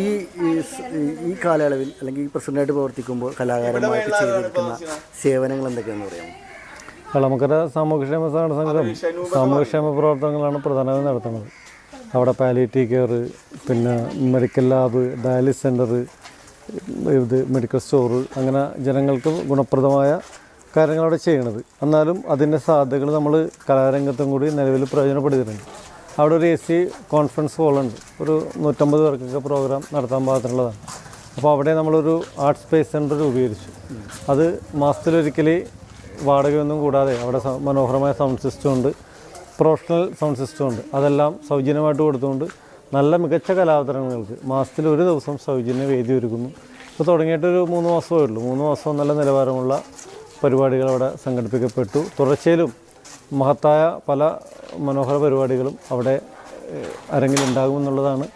ഈ ഈ കാലയളവിൽ അല്ലെങ്കിൽ ഈ പ്രസിഡന്റായിട്ട് പ്രവർത്തിക്കുമ്പോൾ കലാകാരന്മാർക്ക് ചെയ്തിരിക്കുന്ന സേവനങ്ങൾ എന്തൊക്കെയാണെന്ന് പറയാം കളമക്കര സാമൂഹ്യക്ഷേമ സഹകരണ സംഘം. സാമൂഹ്യക്ഷേമ പ്രവർത്തനങ്ങളാണ് പ്രധാനമായും നടത്തുന്നത്. അവിടെ പാലിയേറ്റീവ് കെയർ പിന്നെ മെഡിക്കൽ ലാബ് ഡയാലിസ് സെന്റർ ഇത് മെഡിക്കൽ സ്റ്റോർ അങ്ങനെ ജനങ്ങൾക്ക് ഗുണപ്രദമായ കാര്യങ്ങളവിടെ ചെയ്യണത്. എന്നാലും അതിന്റെ സാധ്യതകൾ നമ്മൾ കലാരംഗത്തും കൂടി നിലവിൽ പ്രയോജനപ്പെടുത്തിയിട്ടുണ്ട്. അവിടെ ഒരു എ സി കോൺഫറൻസ് ഹോളുണ്ട്. ഒരു നൂറ്റമ്പത് പേർക്കൊക്കെ പ്രോഗ്രാം നടത്താൻ പാകത്തിനുള്ളതാണ്. അപ്പോൾ അവിടെ നമ്മളൊരു ആർട്ട് സ്പേസ് സെന്റർ രൂപീകരിച്ചു. അത് മാസത്തിലൊരിക്കൽ വാടകയൊന്നും കൂടാതെ അവിടെ മനോഹരമായ സൗണ്ട് സിസ്റ്റം ഉണ്ട് പ്രൊഫഷണൽ സൗണ്ട് സിസ്റ്റം ഉണ്ട് അതെല്ലാം സൗജന്യമായിട്ട് കൊടുത്തുകൊണ്ട് നല്ല മികച്ച കലാവതരണങ്ങൾക്ക് മാസത്തിൽ ഒരു ദിവസം സൗജന്യ വേദി ഒരുക്കുന്നു. ഇപ്പോൾ തുടങ്ങിയിട്ടൊരു മൂന്ന് മാസമേ ഉള്ളൂ. മൂന്ന് മാസം നല്ല നിലവാരമുള്ള പരിപാടികൾ അവിടെ സംഘടിപ്പിക്കപ്പെട്ടു. തുടർച്ചയിലും മഹത്തായ പല മനോഹര പരിപാടികളും അവിടെ അരങ്ങിലുണ്ടാകുമെന്നുള്ളതാണ്